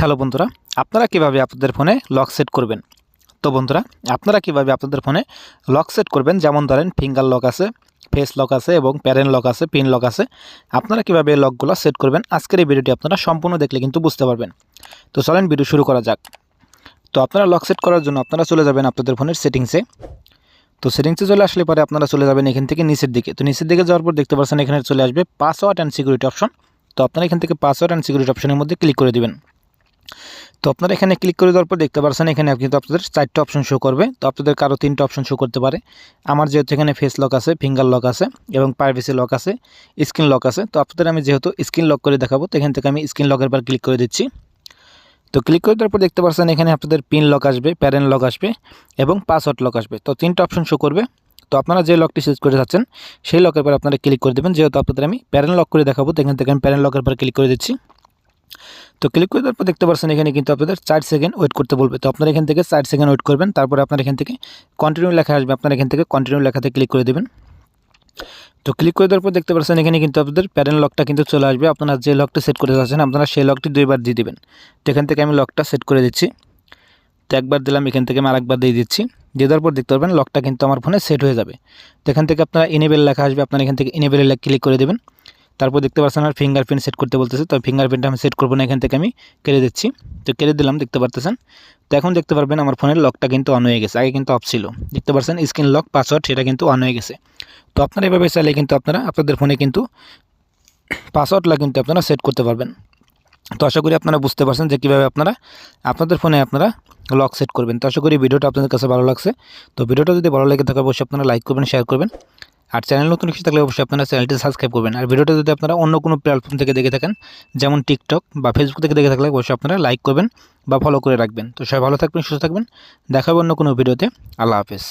Hello বন্ধুরা, আপনারা কীভাবে আপনাদের ফোনে লক সেট করবেন? তো বন্ধুরা, আপনারা কীভাবে আপনাদের ফোনে লক সেট করবেন? যেমন ধরেন ফিঙ্গার লক আছে ফেস লক আছে এবং প্যারেন্ট লক আছে পিন লক আছে। আপনারা কীভাবে লকগুলো সেট করবেন? আজকের এই ভিডিওটি আপনারা সম্পূর্ণ দেখলে কিন্তু বুঝতে পারবেন। তো চলেন ভিডিও শুরু করা যাক। তো আপনারা লক সেট করার জন্য আপনারা চলে যাবেন আপনাদের ফোনের সেটিংসে। তো সেটিংসে চলে আসলে পরে আপনারা চলে যাবেন এখান থেকে নিচের দিকে। তো নিচের দিকে যাওয়ার পর দেখতে পাচ্ছেন এখানে চলে আসবে পাসওয়ার্ড অ্যান্ড সিকিউরিটি অপশন তো আপনারা এখান থেকে পাসওয়ার্ড অ্যান্ড সিকিউরিটি অপশনের মধ্যে ক্লিক করে দিবেন। তো আপনারা এখানে ক্লিক করে দেওয়ার পর দেখতে পাচ্ছেন এখানে কিন্তু আপনাদের চারটে অপশন শো করবে। তো আপনাদের কারও তিনটে অপশন শো করতে পারে। আমার যেহেতু এখানে ফেস লক আছে ফিঙ্গার লক আছে এবং প্রাইভেসি লক আছে স্ক্রিন লক আছে, তো আপনাদের আমি যেহেতু স্ক্রিন লক করে দেখাবো, তো এখান থেকে আমি স্ক্রিন লকের পর ক্লিক করে দিচ্ছি। তো ক্লিক করে দেওয়ার পর দেখতে পাচ্ছেন এখানে আপনাদের পিন লক আসবে প্যারেন্ট লক আসবে এবং পাসওয়ার্ড লক আসবে। তো তিনটা অপশন শো করবে। তো আপনারা যে লকটি সিলেক্ট করে যাচ্ছেন, সেই লকের পর আপনারা ক্লিক করে দেবেন। যেহেতু আপনাদের আমি প্যারেন্ট লক করে দেখাবো, তো এখান থেকে আমি প্যারেন্ট লকের পর ক্লিক করে দিচ্ছি। তো ক্লিক করে দেওয়ার পর দেখতে পাচ্ছেন এখানে কিন্তু আপনাদের চার সেকেন্ড ওয়েট করতে বলবে। তো আপনারা এখান থেকে চার সেকেন্ড ওয়েট করবেন, তারপর আপনার এখান থেকে কন্টিনিউ লেখা আসবে। আপনার এখান থেকে কন্টিনিউ লেখাতে ক্লিক করে দেবেন। তো ক্লিক করে দেওয়ার পর দেখতে পাচ্ছেন এখানে কিন্তু আপনাদের প্যারেন্ট লকটা কিন্তু চলে আসবে। আপনারা যে লকটা সেট করে যাচ্ছেন, আপনারা সেই লকটি দুইবার দিয়ে দেবেন। তো এখান থেকে আমি লকটা সেট করে দিচ্ছি। তো একবার দিলাম, এখান থেকে আমি আরেকবার দিয়ে দিচ্ছি। দিয়ে দেওয়ার পর দেখতে পারবেন লকটা কিন্তু আমার ফোনে সেট হয়ে যাবে। তো এখান থেকে আপনারা ইনেবেল লেখা আসবে। আপনারা এখান থেকে ইনেবেল ক্লিক করে দেবেন। তারপর দেখতে পাচ্ছেন আমার ফিঙ্গারপ্রিন্ট সেট করতে বলতেছে। তো ফিঙ্গারপ্রিন্ট আমি সেট করব না, এখান থেকে আমি কেড়ে দিচ্ছি। তো কেড়ে দিলাম, দেখতে পারতেছেন? তো এখন দেখতে পারবেন আমার ফোনের লকটা কিন্তু অন হয়ে গেছে। আগে কিন্তু অফ ছিল। দেখতে পাচ্ছেন স্ক্রিন লক পাসওয়ার্ড সেটা কিন্তু অন হয়ে গেছে। তো আপনারা এভাবে চাইলে কিন্তু আপনারা আপনাদের ফোনে কিন্তু পাসওয়ার্ডটা কিন্তু আপনারা সেট করতে পারবেন। তো আশা করি আপনারা বুঝতে পারছেন যে কীভাবে আপনারা আপনাদের ফোনে আপনারা লক সেট করবেন। তো আশা করি ভিডিওটা আপনাদের কাছে ভালো লাগছে। তো ভিডিওটা যদি ভালো লেগে থাকে, অবশ্যই আপনারা লাইক করবেন শেয়ার করবেন। আর চ্যানেল নতুন কিছু থাকলে অবশ্যই আপনারা চ্যানেলটি সাবস্ক্রাইব করবেন। আর ভিডিওটা যদি আপনারা অন্য কোনো প্ল্যাটফর্ম থেকে দেখে থাকেন, যেমন টিকটক বা ফেসবুক থেকে দেখে থাকলে অবশ্যই আপনারা লাইক করবেন বা ফলো করে রাখবেন। তো সবাই ভালো থাকবেন, সুস্থ থাকবেন। দেখাবো অন্য কোনো ভিডিওতে। আল্লাহ হাফেজ।